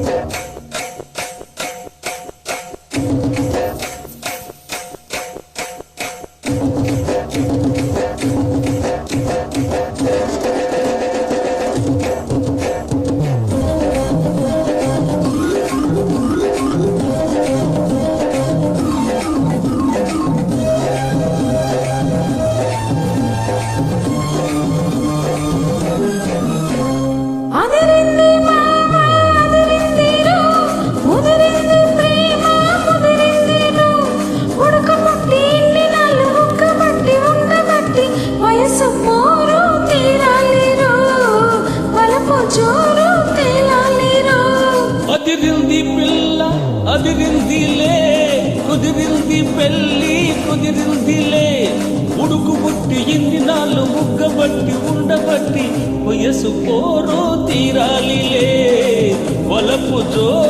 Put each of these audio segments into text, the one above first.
Yeah. అదిరింది పిల్ల అదిరిందిలే కుదిరింది పెళ్ళి కుదిరిందిలే ఉడుకు పుట్టి ఇన్ని నాళ్ళు ముగ్గబట్టి ఉండబట్టి వయసు పోరు తీరాలిలే వలపు జోరు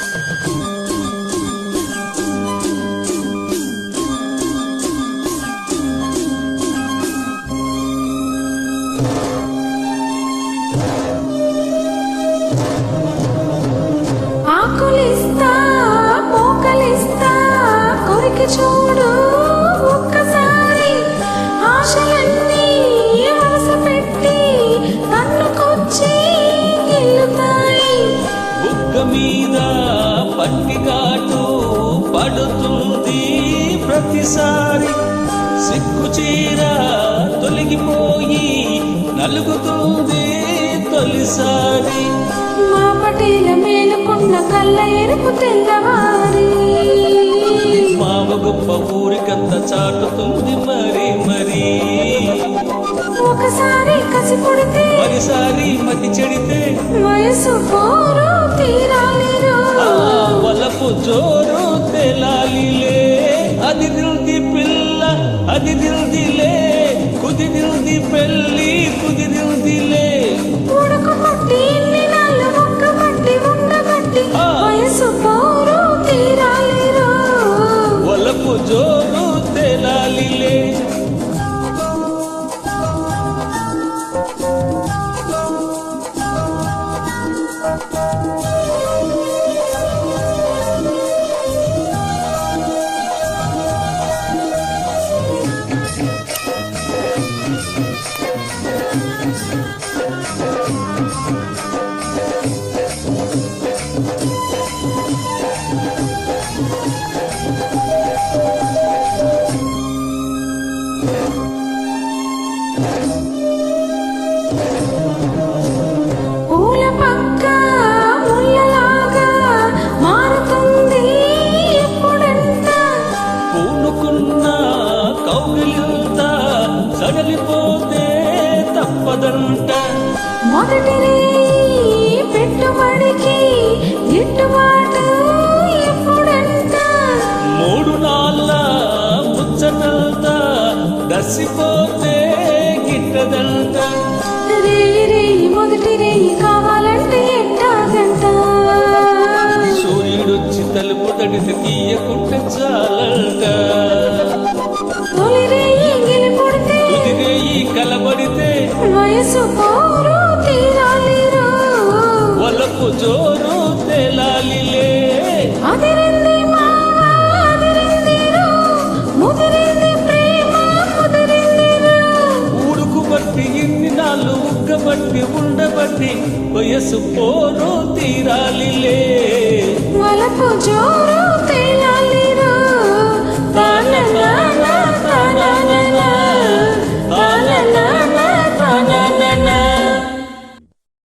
ప్రతిసారి సిగ్గు చీర తొలగిపోయి నలుగుతుంది తొలిసారి. మా పటేల మేలుకున్న కళ్ళ ఎరుపు తెల్లవారి. మావ గొప్ప ఊరికంత చాటుతుంది మరి మరి. ఒకసారి కసి పుడితే మరిసారి మతి చెడితే వయసు పోరు తీరాలిరో ఆ వలపు జోరు పిల్ల கொதிதில் திலே குதிதில் தி பெல்ல Thank పెట్టుబడికి గిట్టుబాటు మూడు నాళ్ళ ముచ్చటంత దసిపోతే గిట్టదంట రేయి రేయి మొదటి రేయి కావాలంటే సూర్యుడొచ్చి తలుపు తడిసి తీయకుంటే చాలంట. తొలి రేయి గిలిపుడితే కుదిరేయి కలబడితే వయసు పోరు వలపు జోరు తెలాలిలే. ఇన్ని నాళ్ళు ఉగ్గబట్టి ఉండబట్టి వయసు పోరు తీరాలిలే. వలపు జోరు